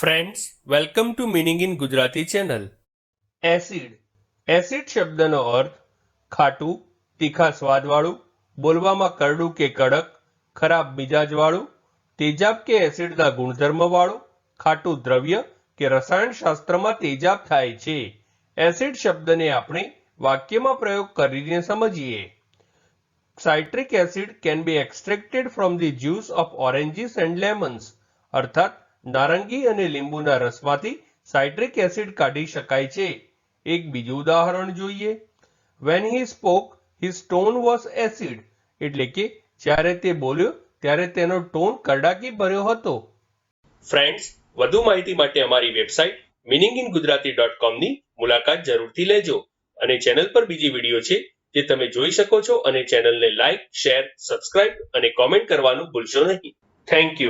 Friends welcome to meaning in Gujarati channel acid acid શબ્દનો અર્થ ખાટું, તીખા સ્વાદવાળું, બોલવામાં કરડું કે કડક, ખરાબ મિજાજવાળું, તેજાબ કે એસિડના ગુણધર્મવાળું, ખાટું દ્રવ્ય કે રસાયણશાસ્ત્રમાં તેજાબ થાય છે. એસિડ શબ્દને આપણે વાક્યમાં પ્રયોગ કરીને સમજીએ. Citric acid can be extracted from the juice of oranges and lemons અર્થાત નારંગી અને લીંબુના રસમાંથી સાઇટ્રિક એસિડ કાઢી શકાય છે. એક બીજું ઉદાહરણ જોઈએ. When he spoke his tone was acid એટલે કે જ્યારે તે બોલ્યો, ત્યારે તેનો ટોન કરડાકી ભર્યો હતો. ફ્રેન્ડ્સ વધુ માહિતી માટે અમારી website meaning in Gujarati dot કોમની મુલાકાત જરૂરથી લેજો અને ચેનલ પર બીજી વીડિયો છે જે તમે જોઈ શકો છો અને ચેનલને લાઇક શેર સબસ્ક્રાઇબ અને કોમેન્ટ કરવાનું ભૂલશો નહીં. Thank you